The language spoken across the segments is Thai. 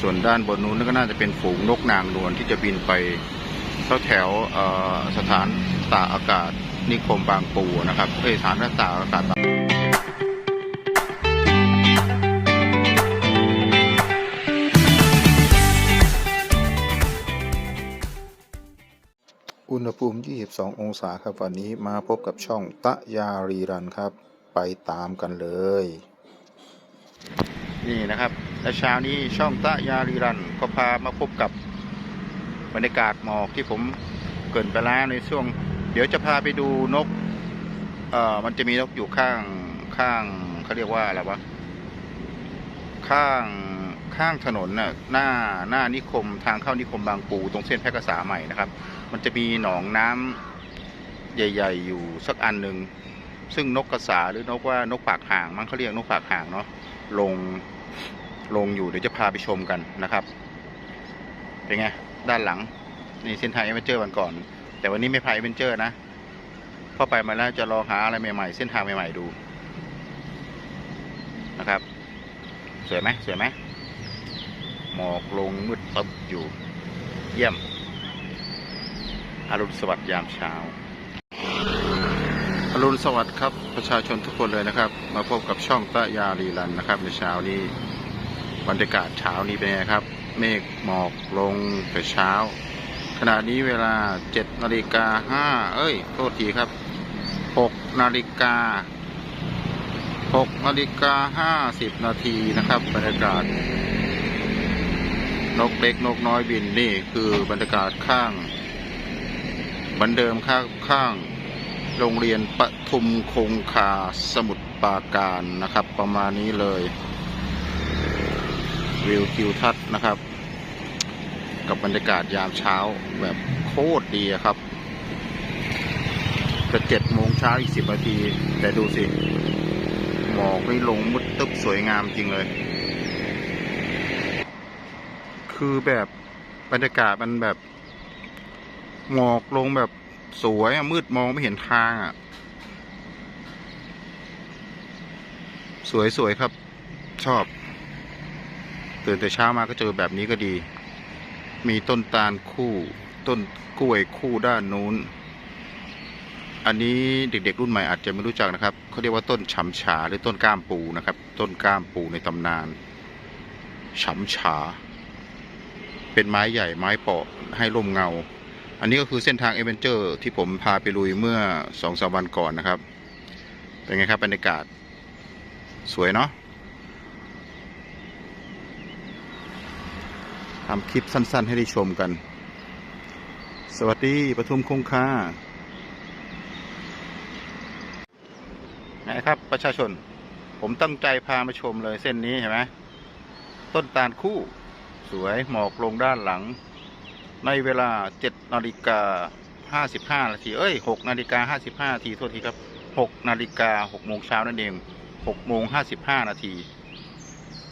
ส่วนด้านบนนู้นก็น่าจะเป็นฝูงนกนางนวลที่จะบินไปแถวแถวๆเอ่อสถานตากอากาศนิคมบางปูนะครับเอ้ยสถานตากอากาศบางอุณหภูมิ 22 องศาครับวันนี้มาพบกับช่องตะยารีรันครับ ไปตามกันเลย นี่นะครับ และเช้านี้ช่องตะยารีรันก็พามาพบกับบรรยากาศหมอกที่ผมเกินไปแล้วในช่วง เดี๋ยวจะพาไปดูนกเอ่อมันจะมีนกอยู่ข้างข้างเขาเรียกว่าอะไรวะข้างข้างถนนน่ะหน้าหน้านิคมทางเข้านิคมบางปูตรงเส้นแพร่กษาใหม่นะครับ มันจะมีหนองน้ำใหญ่ ๆ อยู่สักอันหนึ่งซึ่งนกกระสาหรือนกว่านกปากห่างมั้งเขาเรียกนกปากห่างเนาะลง ลงอยู่เดี๋ยวจะพาไปชมกันนะครับเป็นไงด้านหลังนี่เส้นทางเอเวนเจอร์วันก่อน แต่วันนี้ไม่พาเอเวนเจอร์นะเข้าไปมาแล้วจะรอหาอะไรใหม่ๆ เส้นทางใหม่ๆดูนะครับ สวยไหมสวยไหมหมอกลงมืดตึ๊บอยู่ เยี่ยมอรุณสวัสดิ์ยามเช้าอรุณสวัสดิ์ครับประชาชนทุกคนเลยนะครับ มาพบกับช่องตะยาลีรันนะครับในเช้านี้ บรรยากาศเช้านี้เป็นไงครับ เมฆหมอกลงแต่เช้า ขณะนี้เวลา7นาฬิกาห้าเอ้ย โทษทีครับ6นาฬิกา6นาฬิกาห้าสิบนาทีนะครับ บรรยากาศ นกเล็กนกน้อยบินนี่คือบรรยากาศข้างเหมือนเดิมข้างข้างโรงเรียนปทุมคงคาสมุทรปราการนะครับ ประมาณนี้เลย วิวทิวทัศน์นะครับ กับบรรยากาศยามเช้าแบบโคตรดีครับจะเจ็ดโมงเช้าอีกสิบนาที แต่ดูสิ หมอกไม่ลงมุดตึ๊บสวยงามจริงเลย คือแบบบรรยากาศมันแบบ หมอกลงแบบสวยมืดมองไม่เห็นทางอะ สวยสวยครับ ชอบ ตื่นแต่เช้ามาก็เจอแบบนี้ก็ดี มีต้นตาลคู่ ต้นกล้วยคู่ด้านนู้น อันนี้เด็กๆ รุ่นใหม่อาจจะไม่รู้จักนะครับเขาเรียกว่าต้นฉำฉาหรือต้นก้ามปูนะครับ ต้นก้ามปูในตำนานฉำฉา เป็นไม้ใหญ่ไม้เปาะให้ร่มเงา อันนี้ก็คือเส้นทางเอเวนเจอร์ที่ผมพาไปลุยเมื่อสองสามวันก่อนนะครับ เป็นไงครับบรรยากาศ สวยเนาะ ทำคลิปสั้น ๆ ให้ได้ชมกัน สวัสดีปทุมคงคานะครับ ประชาชน ผมตั้งใจพามาชมเลยเส้นนี้เห็นไหมต้นตาลคู่ สวยหมอกลงด้านหลัง ในเวลา7นาฬิกา55นาทีเอ้ย6นาฬิกา55นาทีโทษทีครับ6นาฬิกา6โมงเช้านั่นเอง6โมง55นาที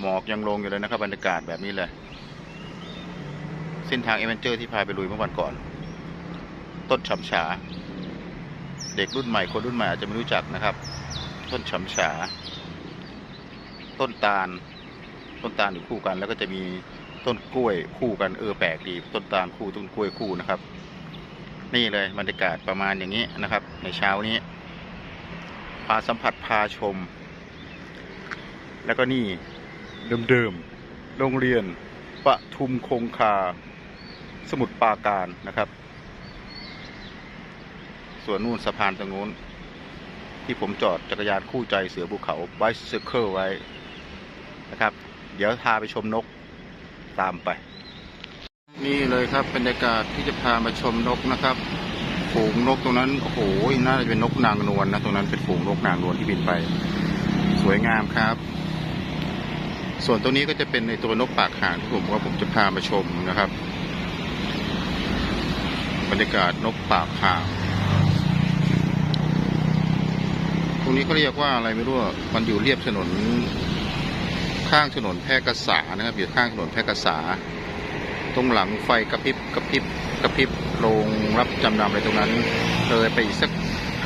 หมอกยังลงอยู่เลยนะครับบรรยากาศแบบนี้เลย เส้นทางเอเวนเจอร์ที่พาไปลุยเมื่อวันก่อน ต้นฉำฉา เด็กรุ่นใหม่คนรุ่นใหม่อาจจะไม่รู้จักนะครับ ต้นฉำฉา ต้นตาล ต้นตาลอยู่คู่กัน แล้วก็จะมีต้นกล้วยคู่กันเออแปลกดี ต้นตาลคู่ต้นกล้วยคู่นะครับ นี่เลยบรรยากาศประมาณอย่างนี้นะครับ ในเช้านี้พาสัมผัสพาชม แล้วก็นี่เดิมๆโรงเรียนปทุมคงคา สมุทรปราการนะครับ ส่วนนู่นสะพานตรงนู้น ที่ผมจอดจักรยานคู่ใจเสือภูเขาไบซ์เซอร์เคิลไว้นะครับ เดี๋ยวพาไปชมนกตามไป นี่เลยครับบรรยากาศที่จะพามาชมนกนะครับฝูงนกตรงนั้นโอ้โหน่าจะเป็นนกนางนวลนะตรงนั้นเป็นฝูงนกนางนวลที่บินไป สวยงามครับ ส่วนตรงนี้ก็จะเป็นในตัวนกปากหางที่ผมว่าผมจะพามาชมนะครับ รรยากาศนกปากห่างตรงนี้เขาเรียกว่าอะไรไม่รู้มันอยู่เรียบถนน ข้างถนนแพร่กษานะครับ อยู่ข้างถนนแพร่กษา ตรงหลังไฟกระพริบกระพริบกระพริบโรงรับจำนำอะไรตรงนั้นเลยไปอีกสัก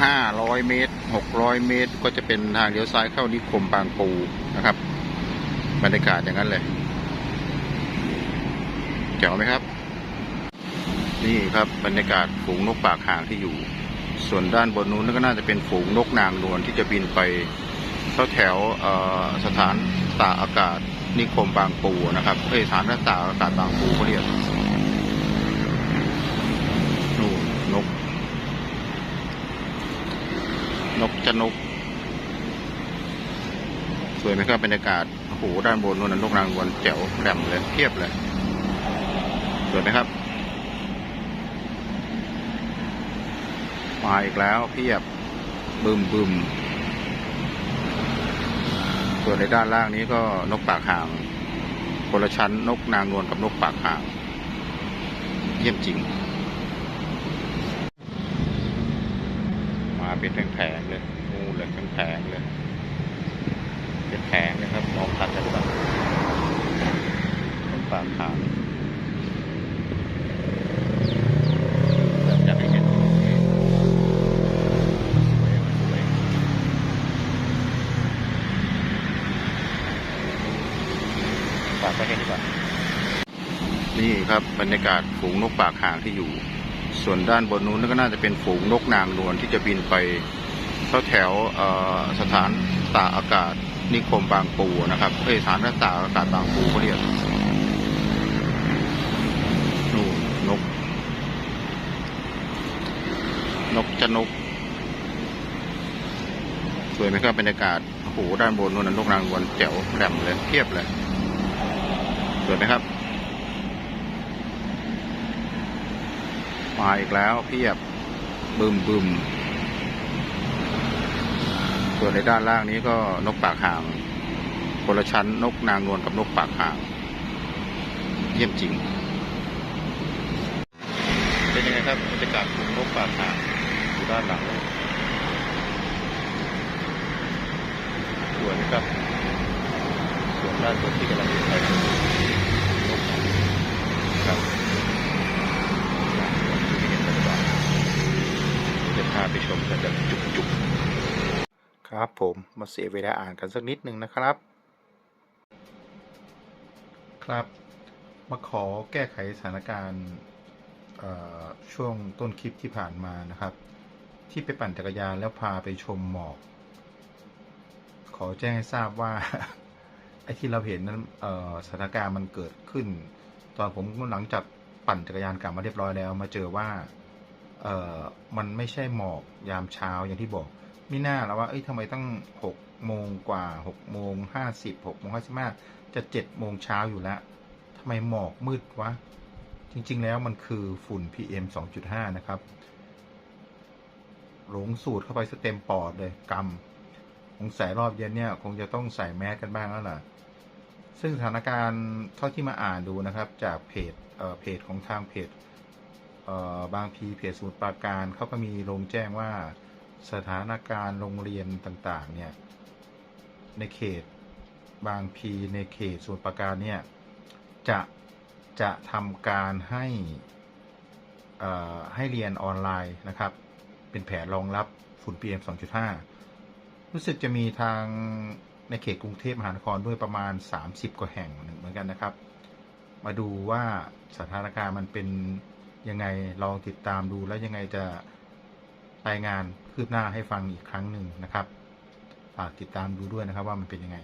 ห้าร้อยเมตรหกร้อยเมตร ก็จะเป็นทางเลี้ยวซ้ายเข้านิคมบางปูนะครับ บรรยากาศอย่างนั้นเลยแจ๋วไหมครับ นี่ครับบรรยากาศฝูงนกปากห่างที่อยู่ ส่วนด้านบนนู้นก็น่าจะเป็นฝูงนกนางนวลที่จะบินไปแถวแถวสถานตากอากาศนิคมบางปูนะครับเอ้ยสถานตากอากาศบางปูเขาเรียกนู่นนก นกจะนก สวยไหมครับบรรยากาศโอ้โหด้านบนนู้นนะนกนางนวลแจ๋วแหลมเลยเทียบเลยสวยไหมครับ มาอีกแล้วเพียบบึมบึมส่วนในด้านล่างนี้ก็นกปากห่างคนละชั้นนกนางนวลกับนกปากห่าง เยี่ยมจริง มาเป็นแผงเลยงูเลยแผงเลยเป็นแผงเลยครับมองทันกันแบบนกปากห่างแบบอยากให้เห็น ฝากไปแค่นี้ก่อน นี่ครับบรรยากาศฝูงนกปากห่างที่อยู่ ส่วนด้านบนนู้นก็น่าจะเป็นฝูงนกนางนวลที่จะบินไปแถวแถวสถานตากอากาศนิคมบางปูนะครับเอ้ยสถานตากอากาศบางปูเขาเรียกนู่นนก นกจะนก สวยไหมครับบรรยากาศโอ้โหด้านบนนู้นนะนกนางนวลแจ๋วแหลมเลยเทียบเลยสวยไหมครับ มาอีกแล้วเพียบบึมบึมส่วนในด้านล่างนี้ก็นกปากห่างคนละชั้นนกนางนวลกับนกปากห่าง เยี่ยมจริง เป็นยังไงครับบรรยากาศของนกปากห่างอยู่ด้านหลังสวยไหมครับส่วนด้านบนที่กำลังบินไปคือนกครับจะ พาไปชมกันแบบจุกๆ ครับผมมาเสียเวลาอ่านกันสักนิดหนึ่งนะครับ ครับ มาขอแก้ไขสถานการณ์เอ่อช่วงต้นคลิปที่ผ่านมานะครับ ที่ไปปั่นจักรยานแล้วพาไปชมหมอก ขอแจ้งให้ทราบว่าไอ้ที่เราเห็นนั้นเอ่อสถานการณ์มันเกิดขึ้น ตอนผมหลังจากปั่นจักรยานกลับมาเรียบร้อยแล้ว มาเจอว่า เอ่อมันไม่ใช่หมอกยามเช้าอย่างที่บอกมิน่าแล้วว่าเอ้ยทำไมตั้งหกโมงกว่าหกโมงห้าสิบหกโมงห้าสิบห้าจะเจ็ดโมงเช้าอยู่แล้วทำไมหมอกมืดวะ จริง ๆ แล้วมันคือฝุ่น PM 2.5 นะครับ หลงสูดเข้าไปสเต็มปอดเลยกำคงใส่รอบเย็นเนี่ย คงจะต้องใส่แมสกันบ้างแล้วล่ะ ซึ่งสถานการณ์เท่าที่มาอ่านดูนะครับ จากเพจเอ่อเพจของทางเพจ บางพีเพจสมุทรปราการเขาก็มีลงแจ้งว่าสถานการณ์โรงเรียนต่างๆ เนี่ย ในเขตบางพีในเขตสมุทรปราการเนี่ย จะ จะทำการให้ให้เรียนออนไลน์นะครับ เป็นแผนรองรับฝุ่น PM 2.5 รู้สึกจะมีทางในเขตกรุงเทพมหานครด้วยประมาณ 30 กว่าแห่งเหมือนกันนะครับ มาดูว่าสถานการณ์มันเป็น ยังไงลองติดตามดูแล้วยังไงจะรายงานคืบหน้าให้ฟังอีกครั้งหนึ่งนะครับ ฝากติดตามดูด้วยนะครับว่ามันเป็นยังไง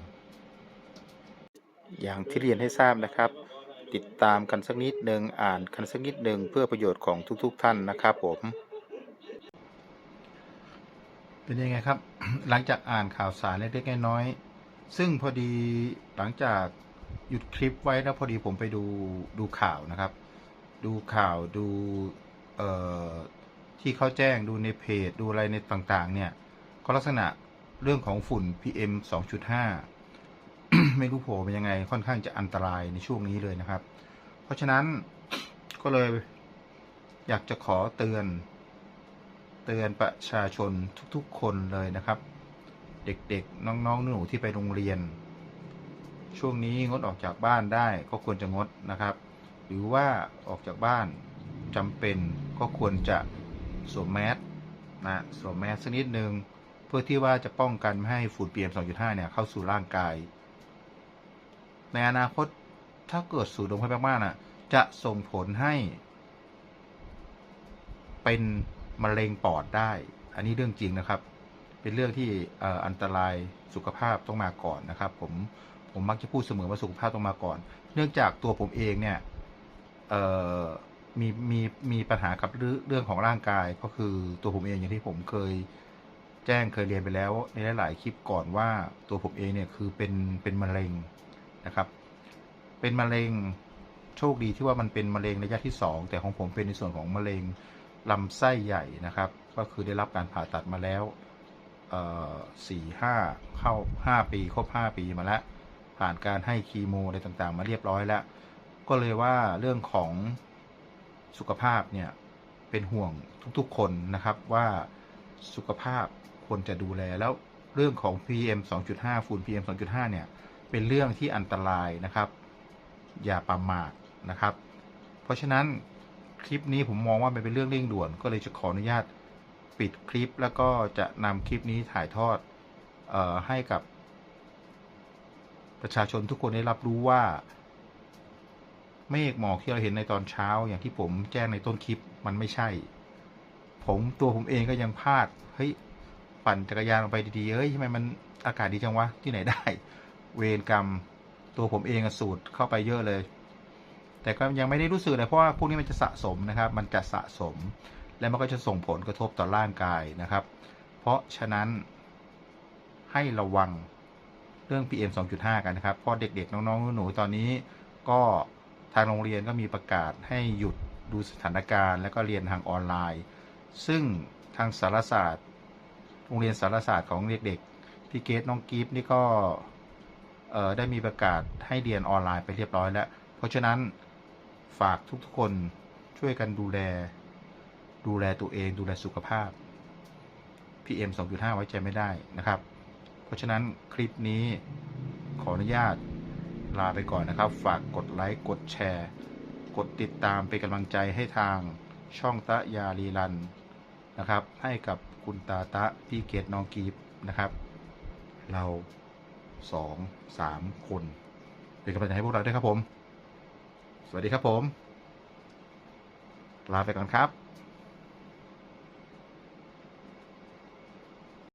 อย่างที่เรียนให้ทราบนะครับ ติดตามกันสักนิดหนึ่งอ่านกันสักนิดหนึ่งเพื่อประโยชน์ของทุก ๆ ท่านนะครับผม เป็นยังไงครับ หลังจากอ่านข่าวสารเล็กๆน้อยๆซึ่งพอดีหลังจากหยุดคลิปไว้แล้วพอดีผมไปดูดูข่าวนะครับ ดูข่าวดูเอ่อที่เขาแจ้งดูในเพจดูอะไรในต่างๆ เนี่ย ก็ลักษณะเรื่องของฝุ่น PM 2.5 ไม่รู้โผล่เป็นยังไงค่อนข้างจะอันตรายในช่วงนี้เลยนะครับ เพราะฉะนั้นก็เลยอยากจะขอเตือน เตือนประชาชนทุกๆคนเลยนะครับ เด็กๆ น้องๆหนูๆที่ไปโรงเรียน ช่วงนี้งดออกจากบ้านได้ก็ควรจะงดนะครับ หรือว่าออกจากบ้านจำเป็นก็ควรจะสวมแมสนะสวมแมสสักนิดนึง เพื่อที่ว่าจะป้องกันไม่ให้ฝุ่น PM 2.5 เนี่ยเข้าสู่ร่างกาย ในอนาคตถ้าเกิดสูดดมเข้าไปมากๆน่ะจะส่งผลให้ เป็นมะเร็งปอดได้ อันนี้เรื่องจริงนะครับ เป็นเรื่องที่อันตรายสุขภาพต้องมาก่อนนะครับ ผมผมมักจะพูดเสมอว่าสุขภาพต้องมาก่อน เนื่องจากตัวผมเองเนี่ย มีมีมีปัญหากับเรื่องเรื่องของร่างกายก็คือตัวผมเองอย่างที่ผมเคยแจ้งเคยเรียนไปแล้วในหลาย ๆ คลิปก่อนว่าตัวผมเองเนี่ยคือเป็นเป็นมะเร็งนะครับ เป็นมะเร็งโชคดีที่ว่ามันเป็นมะเร็งระยะที่สองแต่ของผมเป็นในส่วนของมะเร็งลำไส้ใหญ่นะครับ ก็คือได้รับการผ่าตัดมาแล้วสี่ห้าเข้าห้าปีครบห้าปีมาแล้ว ผ่านการให้คีโมอะไรต่าง ๆ มาเรียบร้อยแล้ว ก็เลยว่าเรื่องของสุขภาพเนี่ยเป็นห่วงทุกๆคนนะครับว่าสุขภาพควรจะดูแลแล้วเรื่องของ PM 2.5 ฝุ่น PM 2.5 เนี่ย เป็นเรื่องที่อันตรายนะครับ อย่าประมาทนะครับ เพราะฉะนั้นคลิปนี้ผมมองว่ามันเป็นเรื่องเร่งด่วน ก็เลยจะขออนุญาตปิดคลิป แล้วก็จะนำคลิปนี้ถ่ายทอดออให้กับ ประชาชนทุกคนได้รับรู้ว่า เมฆหมอกที่เราเห็นในตอนเช้าอย่างที่ผมแจ้งในต้นคลิปมันไม่ใช่ ผมตัวผมเองก็ยังพลาดเฮ้ยปั่นจักรยานออกไปดีๆเฮ้ยทำไมมันอากาศดีจังวะที่ไหนได้ เวรกรรมตัวผมเองสูดเข้าไปเยอะเลย แต่ก็ยังไม่ได้รู้สึกเลยเพราะว่าพวกนี้มันจะสะสมนะครับ มันจะสะสม และมันก็จะส่งผลกระทบต่อร่างกายนะครับ เพราะฉะนั้นให้ระวังเรื่อง PM 2.5 กันนะครับเพราะเด็กๆน้องๆหนูๆตอนนี้ก็างโรงเรียนก็มีประกาศให้หยุดดูสถานการณ์ แล้วก็เรียนทางออนไลน์ ซึ่งทางสารศาสตร์ โรงเรียนสารศาสตร์ของเด็กๆพี่เกตน้องกิฟนี่ก็ได้มีประกาศให้เรียนออนไลน์ไปเรียบร้อยแล้ว เพราะฉะนั้นฝากทุกๆคนช่วยกันดูแล ดูแลตัวเอง ดูแลสุขภาพ PM 2.5 ไว้ใจไม่ได้นะครับ เพราะฉะนั้นคลิปนี้ขออนุญาต ลาไปก่อนนะครับ ฝากกดไลค์กดแชร์ กดติดตามเป็นกำลังใจให้ทางช่องตะยาลีรันนะครับ ให้กับคุณตาตะพี่เกตน้องกีฟนะครับ เราสองสามคนเป็นกำลังใจให้พวกเราด้วยครับผม สวัสดีครับผม ลาไปก่อนครับ